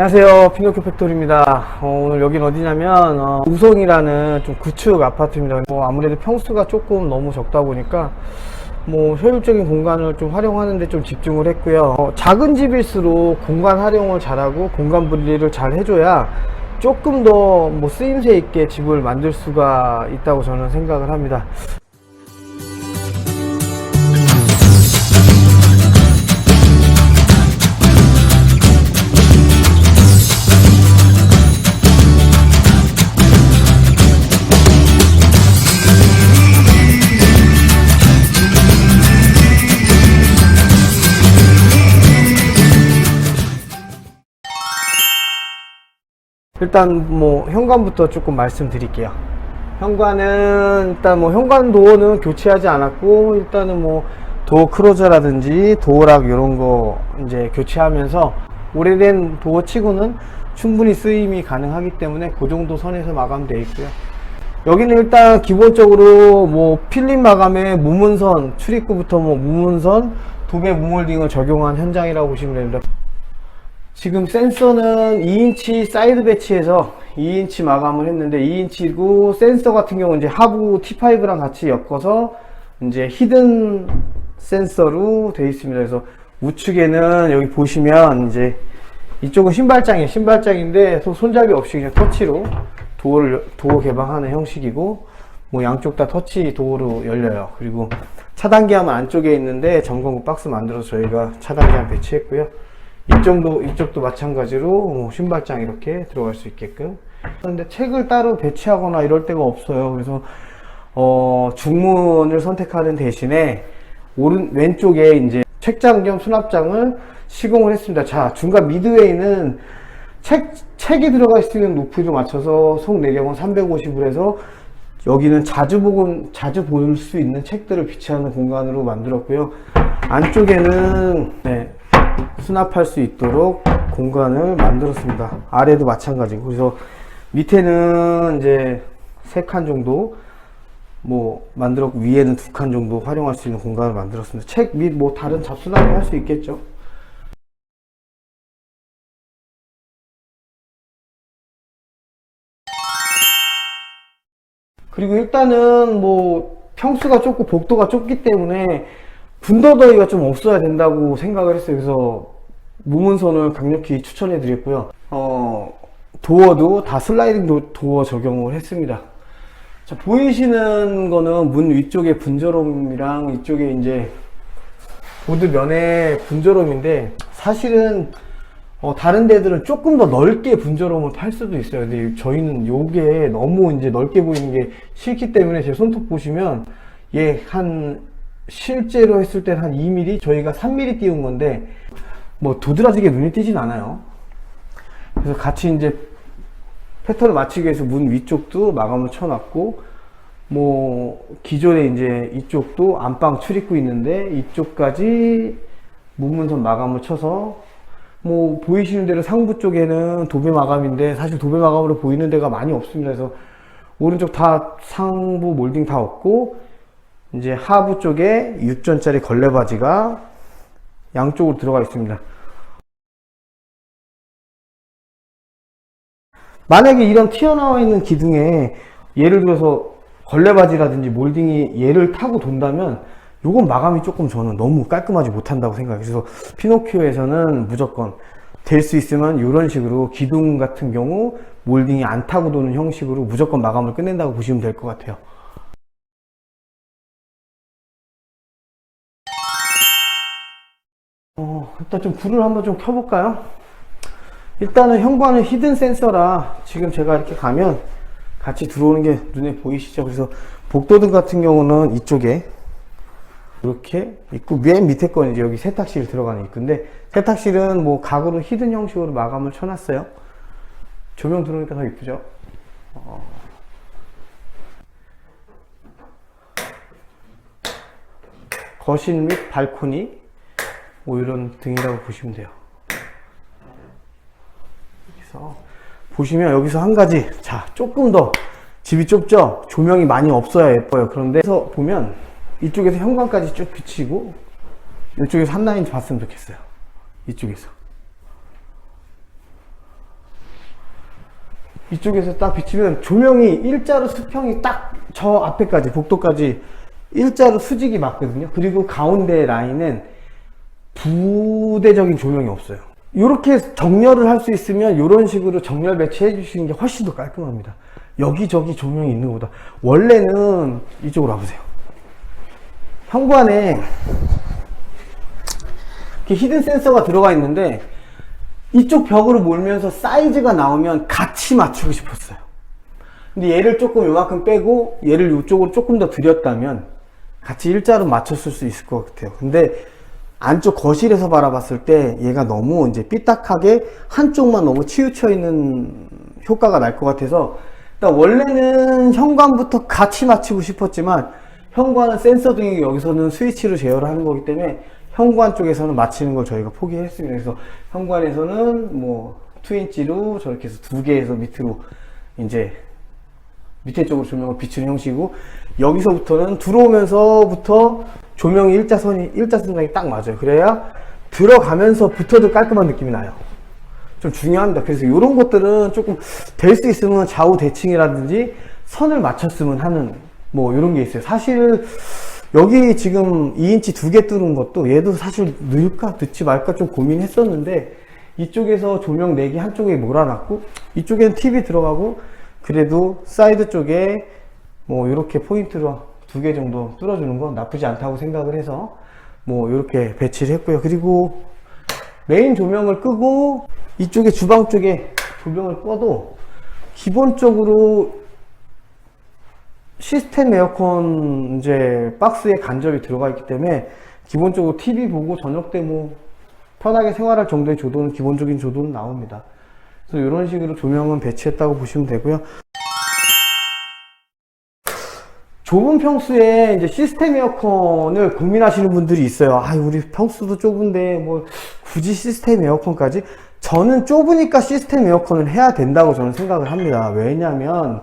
안녕하세요. 피노키오 팩토리입니다. 어, 오늘 여긴 어디냐면, 어, 우성이라는 좀 구축 아파트입니다. 뭐 아무래도 평수가 조금 너무 적다 보니까, 뭐 효율적인 공간을 좀 활용하는데 좀 집중을 했고요. 어, 작은 집일수록 공간 활용을 잘하고 공간 분리를 잘 해줘야 조금 더 뭐 쓰임새 있게 집을 만들 수가 있다고 저는 생각을 합니다. 일단 뭐 현관부터 조금 말씀드릴게요. 현관은 일단 뭐 현관 도어는 교체하지 않았고 일단은 뭐 도어 크로저라든지 도어락 이런 거 이제 교체하면서 오래된 도어 치고는 충분히 쓰임이 가능하기 때문에 그 정도 선에서 마감되어 있고요. 여기는 일단 기본적으로 뭐 필름 마감에 무문선 출입구부터 뭐 무문선 도배 무몰딩을 적용한 현장이라고 보시면 됩니다. 지금 센서는 2인치 사이드 배치해서 2인치 마감을 했는데 2인치고 센서 같은 경우는 이제 하부 T5랑 같이 엮어서 이제 히든 센서로 되어 있습니다. 그래서 우측에는 여기 보시면 이제 이쪽은 신발장이에요. 신발장인데 소- 손잡이 없이 그냥 터치로 도어를 도어 개방하는 형식이고 뭐 양쪽 다 터치 도어로 열려요. 그리고 차단기함은 안쪽에 있는데 점검구 박스 만들어서 저희가 차단기함 배치했고요. 이쪽도 이쪽도 마찬가지로 뭐 신발장 이렇게 들어갈 수 있게끔. 그런데 책을 따로 배치하거나 이럴 데가 없어요. 그래서 어, 중문을 선택하는 대신에 오른 왼쪽에 이제 책장 겸 수납장을 시공을 했습니다. 자, 중간 미드웨이는 책 책이 들어갈 수 있는 높이를 맞춰서 속 내경은 350으로 해서 여기는 자주 보건 자주 볼 수 있는 책들을 비치하는 공간으로 만들었고요. 안쪽에는 네, 수납할 수 있도록 공간을 만들었습니다. 아래도 마찬가지고 그래서 밑에는 이제 세 칸 정도 뭐 만들었고 위에는 두 칸 정도 활용할 수 있는 공간을 만들었습니다. 책 및 뭐 다른 잡수납을 할 수 있겠죠. 그리고 일단은 뭐 평수가 좁고 복도가 좁기 때문에 분더더위가 좀 없어야 된다고 생각을 했어요. 그래서 무문선을 강력히 추천해 드렸고요. 어, 도어도 다 슬라이딩 도, 도어 적용을 했습니다. 자, 보이시는 거는 문 위쪽에 분저롬이랑 이쪽에 이제 보드 면에 분저롬인데 사실은 어, 다른 데들은 조금 더 넓게 분저롬을 팔 수도 있어요. 근데 저희는 요게 너무 이제 넓게 보이는 게 싫기 때문에 제 손톱 보시면 얘한 실제로 했을 때한 2mm 저희가 3mm 띄운 건데 뭐 도드라지게 눈에 띄진 않아요. 그래서 같이 이제 패턴을 맞추기 위해서 문 위쪽도 마감을 쳐놨고 뭐 기존에 이제 이쪽도 안방 출입구 있는데 이쪽까지 무문선 마감을 쳐서 뭐 보이시는 대로 상부 쪽에는 도배 마감인데 사실 도배 마감으로 보이는 데가 많이 없습니다. 그래서 오른쪽 다 상부 몰딩 다 없고 이제 하부 쪽에 6전짜리 걸레 바지가 양쪽으로 들어가 있습니다. 만약에 이런 튀어나와 있는 기둥에 예를 들어서 걸레 바지라든지 몰딩이 얘를 타고 돈다면 요건 마감이 조금 저는 너무 깔끔하지 못한다고 생각해요. 그래서 피노키오에서는 무조건 될 수 있으면 이런 식으로 기둥 같은 경우 몰딩이 안 타고 도는 형식으로 무조건 마감을 끝낸다고 보시면 될 것 같아요. 일단 좀 불을 한번 좀 켜볼까요? 일단은 현관은 히든 센서라 지금 제가 이렇게 가면 같이 들어오는 게 눈에 보이시죠? 그래서 복도등 같은 경우는 이쪽에 이렇게 있고 맨 밑에 거는 이제 여기 세탁실 들어가는 입구인데 세탁실은 뭐 가구로 히든 형식으로 마감을 쳐놨어요. 조명 들어오니까 더 이쁘죠? 어. 거실 및 발코니 뭐 이런 등이라고 보시면 돼요. 여기서 보시면 여기서 한 가지 자 조금 더 집이 좁죠 조명이 많이 없어야 예뻐요 그런데 서 보면 이쪽에서 현관까지 쭉 비치고 이쪽에서 한 라인 봤으면 좋겠어요 이쪽에서 이쪽에서 딱 비치면 조명이 일자로 수평이 딱 저 앞에까지 복도까지 일자로 수직이 맞거든요. 그리고 가운데 라인은 부대적인 조명이 없어요. 이렇게 정렬을 할 수 있으면 이런 식으로 정렬 배치해 주시는 게 훨씬 더 깔끔합니다. 여기저기 조명이 있는 것보다 원래는 이쪽으로 와보세요. 현관에 이렇게 히든 센서가 들어가 있는데 이쪽 벽으로 몰면서 사이즈가 나오면 같이 맞추고 싶었어요. 근데 얘를 조금 요만큼 빼고 얘를 이쪽으로 조금 더 들였다면 같이 일자로 맞췄을 수 있을 것 같아요. 근데 안쪽 거실에서 바라봤을 때 얘가 너무 이제 삐딱하게 한쪽만 너무 치우쳐 있는 효과가 날 것 같아서 일단 원래는 현관부터 같이 맞추고 싶었지만 현관은 센서 등이 여기서는 스위치로 제어를 하는 거기 때문에 현관 쪽에서는 맞추는 걸 저희가 포기했습니다. 그래서 현관에서는 뭐 2인치로 저렇게 해서 두 개에서 밑으로 이제 밑에 쪽으로 조명을 비추는 형식이고 여기서부터는 들어오면서부터 조명이 일자선이 일자선상이 딱 맞아요. 그래야 들어가면서부터도 깔끔한 느낌이 나요. 좀 중요합니다. 그래서 이런 것들은 조금 될 수 있으면 좌우 대칭이라든지 선을 맞췄으면 하는 뭐 이런 게 있어요. 사실 여기 지금 2인치 두 개 뚫은 것도 얘도 사실 넣을까 넣지 말까 좀 고민했었는데 이쪽에서 조명 4개 한쪽에 몰아놨고 이쪽에는 TV 들어가고 그래도 사이드 쪽에 뭐 이렇게 포인트로 두 개 정도 뚫어주는 건 나쁘지 않다고 생각을 해서 뭐 이렇게 배치를 했고요. 그리고 메인 조명을 끄고 이쪽에 주방 쪽에 조명을 꺼도 기본적으로 시스템 에어컨 이제 박스에 간접이 들어가 있기 때문에 기본적으로 TV 보고 저녁 때 뭐 편하게 생활할 정도의 조도는 기본적인 조도는 나옵니다. 그래서 이런 식으로 조명은 배치했다고 보시면 되고요. 좁은 평수에 이제 시스템 에어컨을 고민하시는 분들이 있어요. 아, 우리 평수도 좁은데 뭐 굳이 시스템 에어컨까지? 저는 좁으니까 시스템 에어컨을 해야 된다고 저는 생각을 합니다. 왜냐면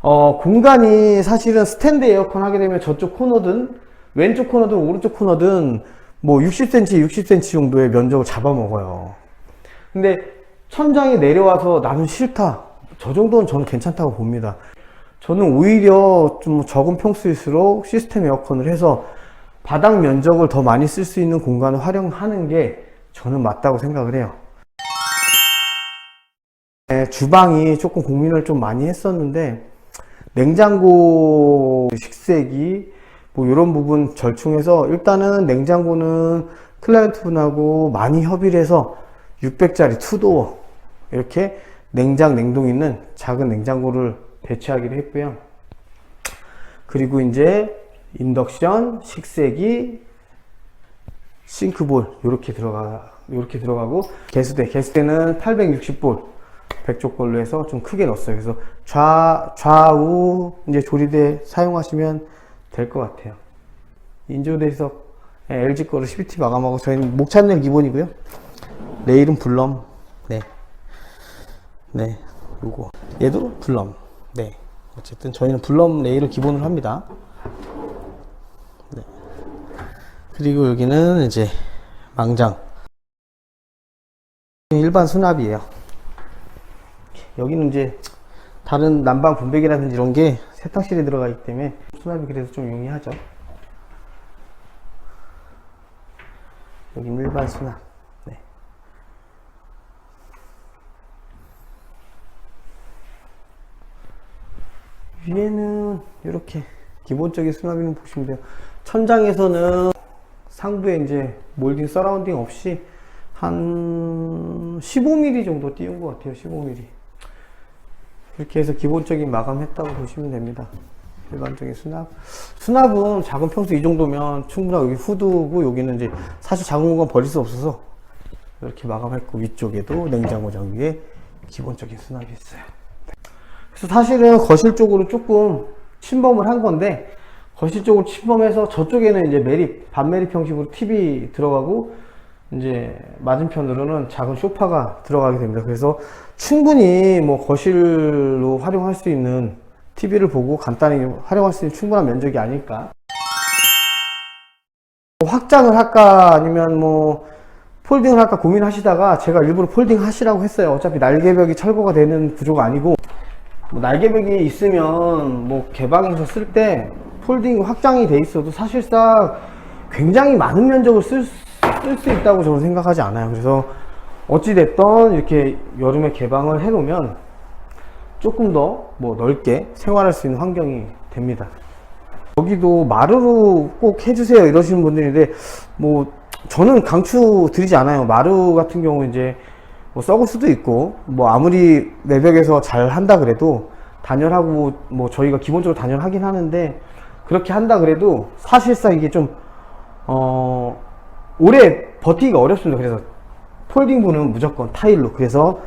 어, 공간이 사실은 스탠드 에어컨 하게 되면 저쪽 코너든 왼쪽 코너든 오른쪽 코너든 뭐 60cm, 60cm 정도의 면적을 잡아먹어요. 근데 천장이 내려와서 나는 싫다. 저 정도는 저는 괜찮다고 봅니다. 저는 오히려 좀 적은 평수일수록 시스템 에어컨을 해서 바닥 면적을 더 많이 쓸 수 있는 공간을 활용하는 게 저는 맞다고 생각을 해요. 네, 주방이 조금 고민을 좀 많이 했었는데 냉장고 식색이 뭐 이런 부분 절충해서 일단은 냉장고는 클라이언트 분하고 많이 협의를 해서 600짜리 투도어 이렇게 냉장 냉동 있는 작은 냉장고를 배치하기로 했고요. 그리고 이제 인덕션, 식세기, 싱크볼 이렇게 들어가 이렇게 들어가고 개수대 개수대는 860볼 백조 걸로 해서 좀 크게 넣었어요. 그래서 좌 좌우 이제 조리대 사용하시면 될 것 같아요. 인조대에서 LG 거를 CBT 마감하고 저희는 목찬넬 기본이고요. 레일은 블럼. 네. 네. 요거. 얘도 블럼. 네. 어쨌든 저희는 블럼 레일을 기본으로 합니다. 네. 그리고 여기는 이제 망장. 일반 수납이에요. 여기는 이제 다른 난방 분배기라든지 이런 게 세탁실에 들어가 있기 때문에 수납이 그래서 좀 용이하죠. 여기는 일반 수납. 네. 위에는 이렇게 기본적인 수납이는 보시면 돼요. 천장에서는 상부에 이제 몰딩 서라운딩 없이 한 15mm 정도 띄운 것 같아요. 15mm. 이렇게 해서 기본적인 마감했다고 보시면 됩니다. 일반적인 수납. 수납은 작은 평수 이 정도면 충분하고 여기 후드고 여기는 이제 사실 작은 공간 버릴 수 없어서 이렇게 마감했고 위쪽에도 냉장고장 위에 기본적인 수납이 있어요. 그래서 사실은 거실 쪽으로 조금 침범을 한 건데 거실 쪽으로 침범해서 저쪽에는 이제 매립 반매립 형식으로 TV 들어가고 이제 맞은편으로는 작은 소파가 들어가게 됩니다. 그래서 충분히 뭐 거실로 활용할 수 있는 TV를 보고 간단히 활용할 수 있는 충분한 면적이 아닐까. 뭐 확장을 할까 아니면 뭐 폴딩을 할까 고민하시다가 제가 일부러 폴딩 하시라고 했어요. 어차피 날개벽이 철거가 되는 구조가 아니고 뭐 날개벽이 있으면 뭐 개방해서 쓸 때 폴딩 확장이 돼 있어도 사실상 굉장히 많은 면적을 쓸수 있다고 저는 생각하지 않아요. 그래서 어찌됐던 이렇게 여름에 개방을 해놓으면 조금 더 뭐 넓게 생활할 수 있는 환경이 됩니다. 여기도 마루로 꼭 해주세요 이러시는 분들인데 뭐 저는 강추 드리지 않아요. 마루 같은 경우 이제 뭐 썩을 수도 있고 뭐 아무리 외벽에서 잘 한다 그래도 단열하고 뭐 저희가 기본적으로 단열하긴 하는데 그렇게 한다 그래도 사실상 이게 좀 어, 오래 버티기가 어렵습니다. 그래서 폴딩부는 무조건 타일로. 그래서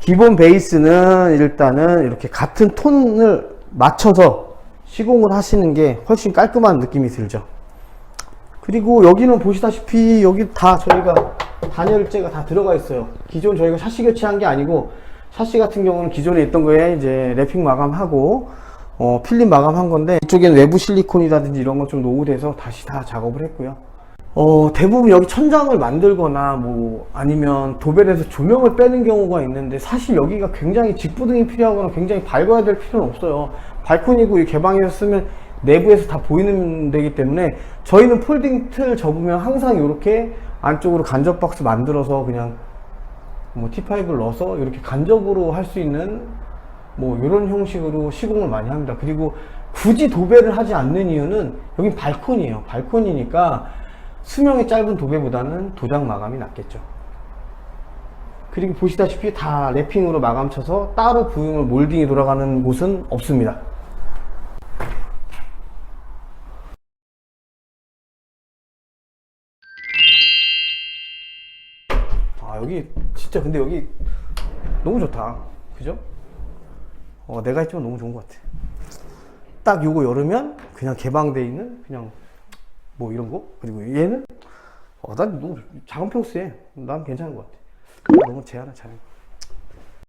기본 베이스는 일단은 이렇게 같은 톤을 맞춰서 시공을 하시는 게 훨씬 깔끔한 느낌이 들죠. 그리고 여기는 보시다시피 여기 다 저희가 단열재가 다 들어가 있어요. 기존 저희가 샤시 교체한 게 아니고 샤시 같은 경우는 기존에 있던 거에 이제 랩핑 마감하고 어, 필름 마감한 건데 이쪽에는 외부 실리콘이라든지 이런 거좀 노후돼서 다시 다 작업을 했고요. 어, 대부분 여기 천장을 만들거나 뭐 아니면 도배해서 조명을 빼는 경우가 있는데 사실 여기가 굉장히 직부등이 필요하거나 굉장히 밝아야 될 필요는 없어요. 발코니고 이 개방해서 쓰면 내부에서 다 보이는 데기 때문에 저희는 폴딩 틀 접으면 항상 이렇게 안쪽으로 간접 박스 만들어서 그냥 뭐 T5를 넣어서 이렇게 간접으로 할 수 있는 뭐 이런 형식으로 시공을 많이 합니다. 그리고 굳이 도배를 하지 않는 이유는 여긴 발코니예요. 발코니니까 수명이 짧은 도배보다는 도장 마감이 낫겠죠. 그리고 보시다시피 다 랩핑으로 마감 쳐서 따로 부용을 몰딩이 돌아가는 곳은 없습니다. 아 여기 진짜 근데 여기 너무 좋다. 그죠? 어, 내가 했지만 너무 좋은 것 같아. 딱 요거 열으면 그냥 개방돼 있는 그냥 뭐 이런 거 그리고 얘는 어, 난 너무 작은 평수에 난 괜찮은 것 같아. 너무 제한을 잘해.